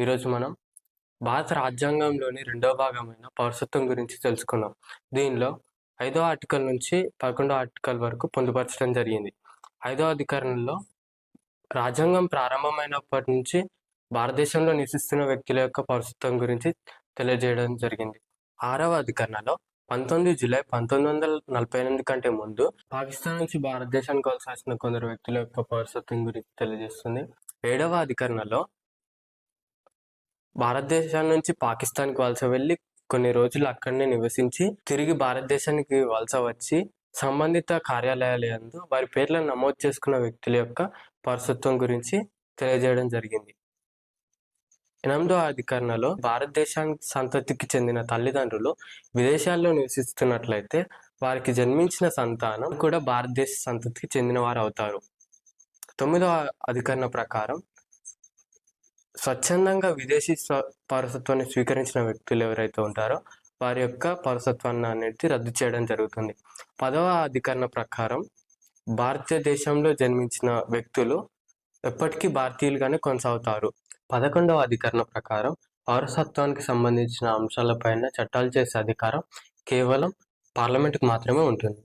ఈరోజు మనం భారత రాజ్యాంగంలోని రెండవ భాగమైన పౌరసత్వం గురించి తెలుసుకుందాం. దీనిలో ఐదో ఆర్టికల్ నుంచి పదకొండో ఆర్టికల్ వరకు పొందుపరచడం జరిగింది. ఐదో అధికరణలో రాజ్యాంగం ప్రారంభమైనప్పటి నుంచి భారతదేశంలో నివసిస్తున్న వ్యక్తుల యొక్క పౌరసత్వం గురించి తెలియజేయడం జరిగింది. ఆరవ అధికరణలో పంతొమ్మిది జూలై పంతొమ్మిది వందల నలభై ఎనిమిది కంటే ముందు పాకిస్తాన్ నుంచి భారతదేశానికి వలస వచ్చిన కొందరు వ్యక్తుల యొక్క పౌరసత్వం గురించి తెలియజేస్తుంది. ఏడవ అధికరణలో భారతదేశం నుంచి పాకిస్తాన్కి వలస వెళ్ళి కొన్ని రోజులు అక్కడనే నివసించి తిరిగి భారతదేశానికి వలస వచ్చి సంబంధిత కార్యాలయాలందు వారి పేర్లను నమోదు చేసుకున్న వ్యక్తుల యొక్క పరసత్వం గురించి తెలియజేయడం జరిగింది. ఎనిమిదో అధికరణలో భారతదేశానికి సంతతికి చెందిన తల్లిదండ్రులు విదేశాల్లో నివసిస్తున్నట్లయితే వారికి జన్మించిన సంతానం కూడా భారతదేశ సంతతికి చెందిన వారు అవుతారు తొమ్మిదవ అధికరణ ప్రకారం స్వచ్ఛందంగా విదేశీ స్వ పౌరసత్వాన్ని స్వీకరించిన వ్యక్తులు ఎవరైతే ఉంటారో వారి యొక్క పౌరసత్వాన్ని అనేది రద్దు చేయడం జరుగుతుంది. పదవ అధికరణ ప్రకారం భారతదేశంలో జన్మించిన వ్యక్తులు ఎప్పటికీ భారతీయులుగానే కొనసాగుతారు. పదకొండవ అధికరణ ప్రకారం పౌరసత్వానికి సంబంధించిన అంశాలపైన చట్టాలు చేసే అధికారం కేవలం పార్లమెంటుకు మాత్రమే ఉంటుంది.